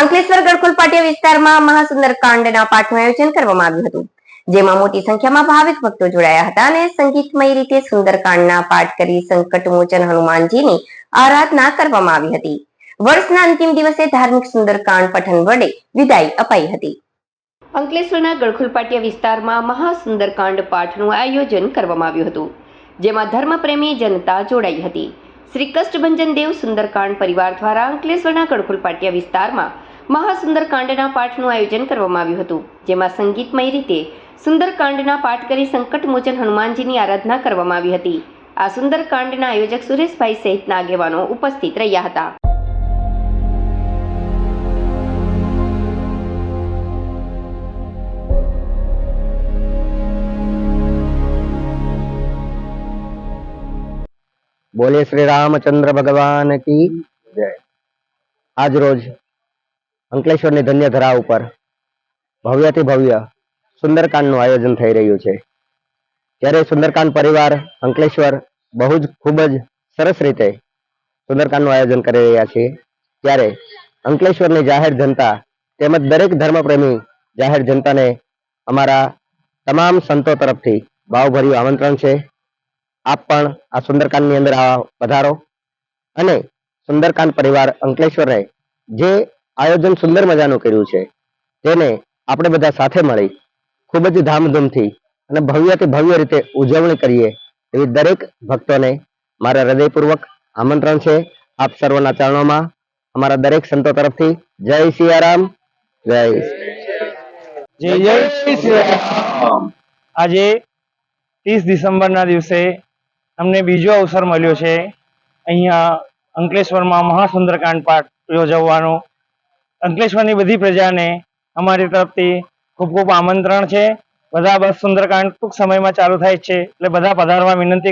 અંકલેશ્વર પાટિયા વિસ્તારમાં મહાસુંદર કાંડના પાઠનું આયોજન કરવામાં આવ્યું હતું, જેમાં મોટી સંખ્યામાં ભાવિક ભક્તો જોડાયા હતા અને સંગીતમય રીતે સુંદરકાંડના પાઠ કરી સંકટ મોચન હનુમાનજીની આરાધના કરવામાં આવી હતી. વર્ષના અંતિમ દિવસે ધાર્મિક સુંદરકાંડ પઠન વડે વિદાય અપાઈ હતી. અંકલેશ્વરના ગળખુલપાટિયા વિસ્તારમાં મહાસુંદરકાંડ પાઠનું આયોજન કરવામાં આવ્યું હતું, જેમાં ધર્મપ્રેમી જનતા જોડાઈ હતી. શ્રી કષ્ટભંજન દેવ સુંદરકાંડ પરિવાર દ્વારા અંકલેશ્વરના ગળખુલપાટિયા વિસ્તારમાં મહાસુંદરકાંડના પાઠનું આયોજન કરવામાં આવ્યું હતું, જેમાં સંગીતમય રીતે સુંદરકાંડના પાઠ કરી સંકટમોચન હનુમાનજીની આરાધના કરવામાં આવી હતી. આ સુંદરકાંડના આયોજક સુરેશભાઈ સહિતના આગેવાનો ઉપસ્થિત રહ્યા હતા. બોલે શ્રી રામચંદ્ર ભગવાન કી જય. આજ રોજ અંકલેશ્વરની ધન્ય ધરા ઉપર ભવ્યથી ભવ્ય સુંદરકાંડનું આયોજન થઈ રહ્યું છે. ત્યારે સુંદરકાંડ પરિવાર અંકલેશ્વર બહુ જ ખૂબ જ સરસ રીતે સુંદરકાંડનું આયોજન કરી રહ્યા છે. ત્યારે અંકલેશ્વરની જાહેર જનતા તેમજ દરેક ધર્મપ્રેમી જાહેર જનતાને અમારા તમામ સંતો તરફથી ભાવભર્યું આમંત્રણ છે. આપ પણ આ સુંદરકાંડની અંદર આ વધારો અને સુંદરકાંડ પરિવાર અંકલેશ્વરે જે આયોજન સુંદર મજાનું કર્યું છે, તેને આપણે બધા સાથે મળી ખૂબ જ ધામધૂમથી અને ભવ્યથી ભવ્ય રીતે ઉજવણી કરીએ એવી દરેક ભક્તોને મારા હૃદયપૂર્વક આમંત્રણ છે. આપ સર્વના ચરણોમાં અમારા દરેક સંતો તરફથી જય સિયારામ, જય જય જય શ્રી આજે ત્રીસ ડિસેમ્બરના દિવસે અમને બીજો અવસર મળ્યો છે. અહીંયા અંકલેશ્વરમાં મહાસુંદરકાંડ પાઠ યોજવાનો. અંકલેશ્વરની બધી પ્રજાને અમારી તરફથી ખૂબ ખૂબ આમંત્રણ છે. બધા બસ સુંદરકાંડ ટૂંક સમયમાં ચાલુ થાય છે એટલે બધા પધારવા વિનંતી